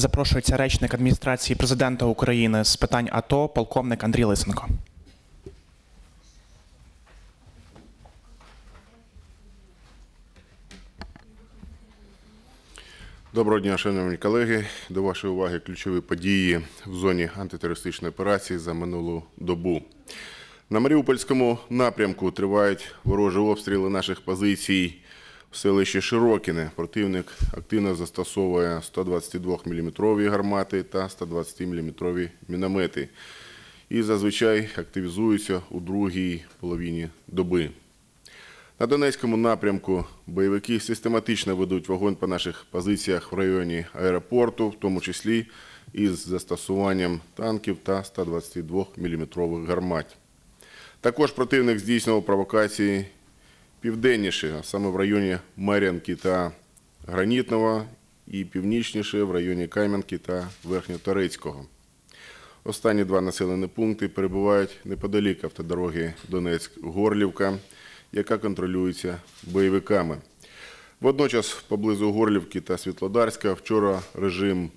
Запрошується речник адміністрації президента України з питань АТО, полковник Андрій Лисенко. Доброго дня, шановні колеги. До вашої уваги ключові події в зоні антитерористичної операції за минулу добу. На Маріупольському напрямку тривають ворожі обстріли наших позицій в селищі Широкіне. Противник активно застосовує 122 мм гармати та 120 мм міномети і зазвичай активізуються у другій половині доби. На Донецькому напрямку бойовики систематично ведуть вогонь по наших позиціях в районі аеропорту, в тому числі із застосуванням танків та 122 мм гармат. Також противник здійснював провокації південніше, саме в районі Мар'янки та Гранітного, і північніше в районі Кам'янки та Верхньоторецького. Останні два населені пункти перебувають неподалік автодороги Донецьк-Горлівка, яка контролюється бойовиками. Водночас поблизу Горлівки та Світлодарська вчора режим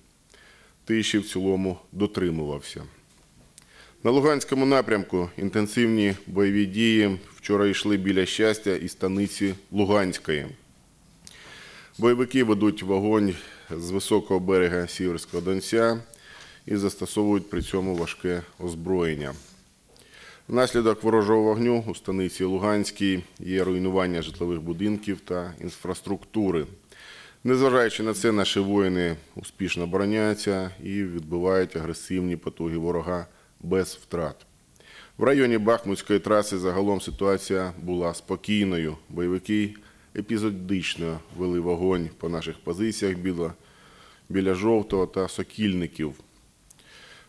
тиші в цілому дотримувався. На Луганському напрямку інтенсивні бойові дії вчора йшли біля щастя і станиці Луганської. Бойовики ведуть вогонь з високого берега Сіверського Донця і застосовують при цьому важке озброєння. Внаслідок ворожого вогню у станиці Луганській є руйнування житлових будинків та інфраструктури. Незважаючи на це, наші воїни успішно обороняються і відбивають агресивні потуги ворога без втрат. В районі Бахмутської траси загалом ситуація була спокійною. Бойовики епізодично вели вогонь по наших позиціях біля, біля жовтого та сокільників.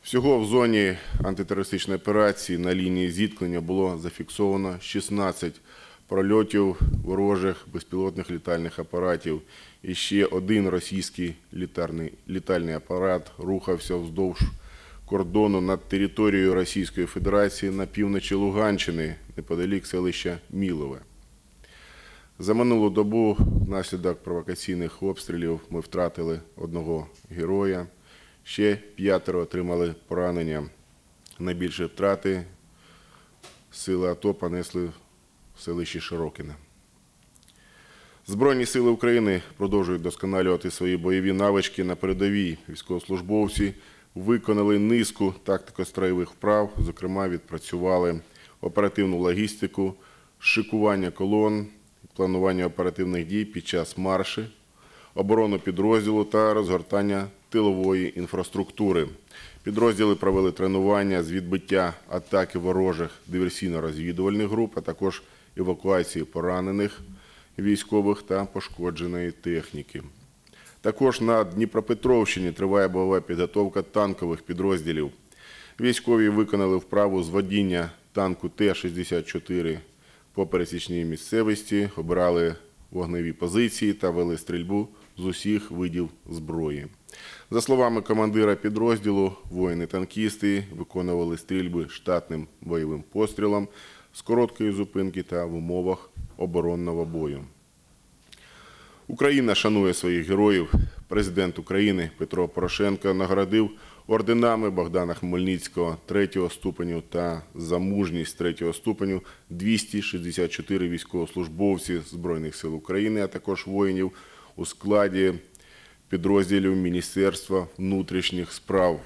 Всього в зоні антитерористичної операції на лінії зіткнення було зафіксовано 16 прольотів ворожих безпілотних літальних апаратів. І ще один російський літальний апарат рухався вздовж кордону над територією Російської Федерації на півночі Луганщини, неподалік селища Мілове. За минулу добу внаслідок провокаційних обстрілів ми втратили одного героя. Ще п'ятеро отримали поранення. Найбільше втрати сили АТО понесли в селищі Широкине. Збройні сили України продовжують вдосконалювати свої бойові навички на передовій. Військовослужбовці виконали низку тактико-строєвих вправ, зокрема, відпрацювали оперативну логістику, шикування колон, планування оперативних дій під час марші, оборону підрозділу та розгортання тилової інфраструктури. Підрозділи провели тренування з відбиття атаки ворожих диверсійно-розвідувальних груп, а також евакуації поранених військових та пошкодженої техніки. Також на Дніпропетровщині триває бойова підготовка танкових підрозділів. Військові виконали вправу з водіння танку Т-64 по пересічній місцевості, обирали вогневі позиції та вели стрільбу з усіх видів зброї. За словами командира підрозділу, воїни-танкісти виконували стрільби штатним бойовим пострілом з короткої зупинки та в умовах оборонного бою. Україна шанує своїх героїв. Президент України Петро Порошенко наградив орденами Богдана Хмельницького третього ступеню та за мужність третього ступеню 264 військовослужбовці Збройних сил України, а також воїнів у складі підрозділів Міністерства внутрішніх справ.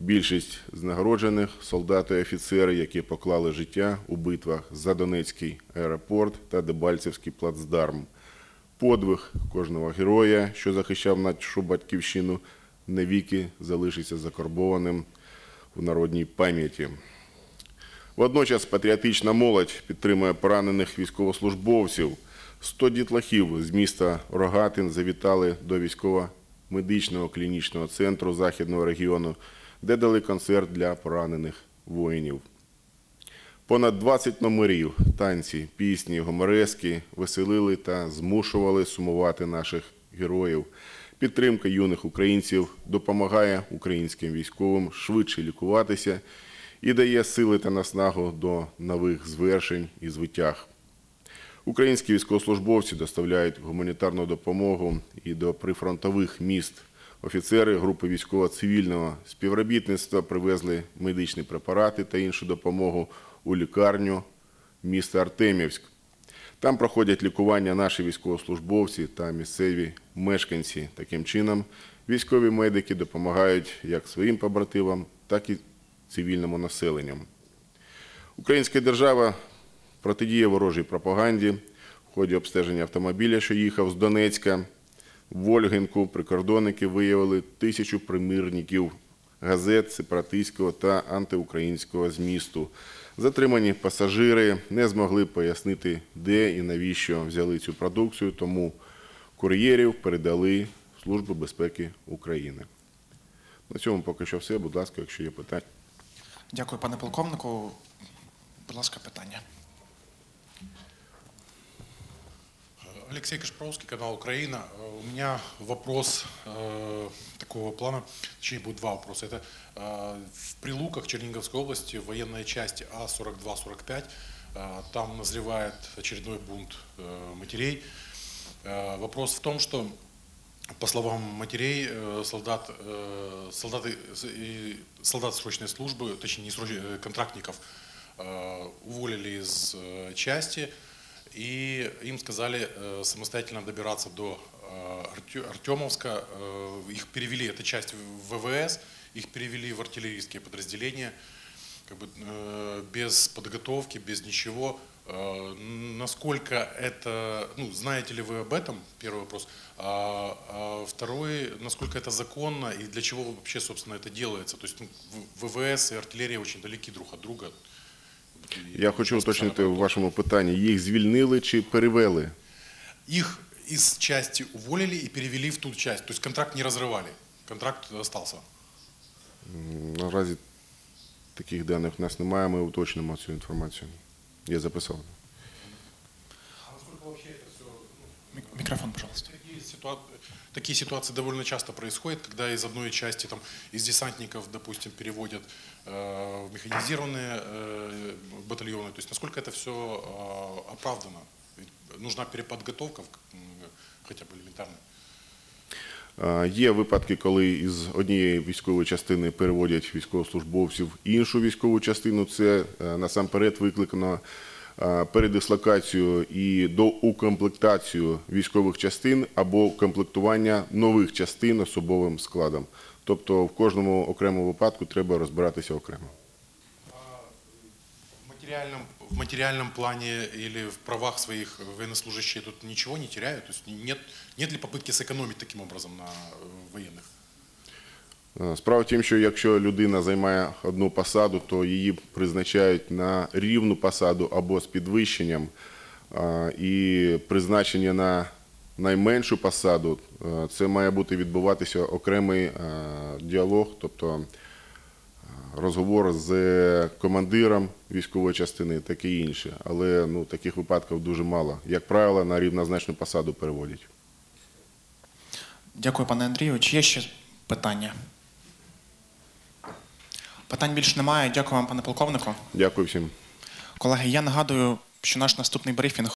Більшість з нагороджених солдати і офіцери, які поклали життя у битвах за Донецький аеропорт та Дебальцевський плацдарм. Подвиг кожного героя, що захищав нашу батьківщину, навіки залишиться закарбованим в народній пам'яті. Водночас патріотична молодь підтримує поранених військовослужбовців. 100 дітлахів з міста Рогатин завітали до військово-медичного клінічного центру Західного регіону, де дали концерт для поранених воїнів. Понад 20 номерів, танці, пісні, гоморески веселили та змушували сумувати наших героїв. Підтримка юних українців допомагає українським військовим швидше лікуватися і дає сили та наснагу до нових звершень і звитяг. Українські військовослужбовці доставляють гуманітарну допомогу і до прифронтових міст Офіцери групи військово-цивільного співробітництва привезли медичні препарати та іншу допомогу у лікарню міста Артемівськ. Там проходять лікування наші військовослужбовці та місцеві мешканці. Таким чином, військові медики допомагають як своїм побратимам, так і цивільному населенню. Українська держава протидіє ворожій пропаганді в ході обстеження автомобіля, що їхав з Донецька. В Вольгинку прикордонники виявили тисячу примірників газет сепаратистського та антиукраїнського змісту. Затримані пасажири не змогли пояснити, де і навіщо взяли цю продукцію, тому кур'єрів передали в Службу безпеки України. На цьому поки що все. Будь ласка, якщо є питання. Дякую, пане полковнику. Будь ласка, питання. Алексей Кашпровский, канал Украина. Э, У меня вопрос э, такого плана, точнее будет два вопроса. Это э, в Прилуках Черниговской области военной части А А42-45 э, там назревает очередной бунт э, матерей. Э, вопрос в том, что по словам матерей, э, солдат, э, солдаты, солдат срочной службы, точнее не срочной, контрактников, уволили из части, и им сказали э, самостоятельно добираться до э, Артемовска. Э, Их перевели, это часть в ВВС, их перевели в артиллерийские подразделения, как бы, без подготовки, без ничего. Насколько это, ну, знаете ли вы об этом, первый вопрос. А, а второй, насколько это законно и для чего вообще, собственно, это делается? То есть ну, ВВС и артиллерия очень далеки друг от друга. Я хочу уточнити в вашому питанні: їх звільнили чи перевели? Их из части уволили и перевели в ту часть. То есть контракт не разрывали, контракт остался. М, Наразі таких даних в нас немає, ми уточнимо цю інформацію. Я записав. А насколько вообще это все Мік- Мікрофон, пожалуйста Такие, ситуа- такие ситуации довольно часто происходят, когда из одной части, там, из десантников, допустим, переводят э, в механизированные э, батальоны. То есть насколько это все оправдано? Ведь нужна переподготовка, в- м, хотя бы элементарная. А, Є випадки, коли із однієї військової частини переводять військовослужбовців в іншу військову частину. Це е, насамперед викликано е, передислокацію і доукомплектацію військових частин або комплектування нових частин особовим складом. Тобто в кожному окремому випадку треба розбиратися окремо. В материальном, в материальном плане или в правах своих военнослужащие тут ничего не теряют? То есть нет, нет ли попытки сэкономить таким образом на э, военных? Е, Справа в тім, що якщо людина займає одну посаду, то її призначають на рівну посаду або з підвищенням, е, і призначення на найменшу посаду е, це має бути відбуватися окремий діалог, тобто розговор з командиром військової частини, таке інше. Але ну, таких випадків дуже мало. Як правило, на рівнозначну посаду переводять. Дякую, пане Андрію. Чи є ще питання? Питань більше немає. Дякую вам, пане полковнику. Дякую всім. Колеги, я нагадую, що наш наступний брифінг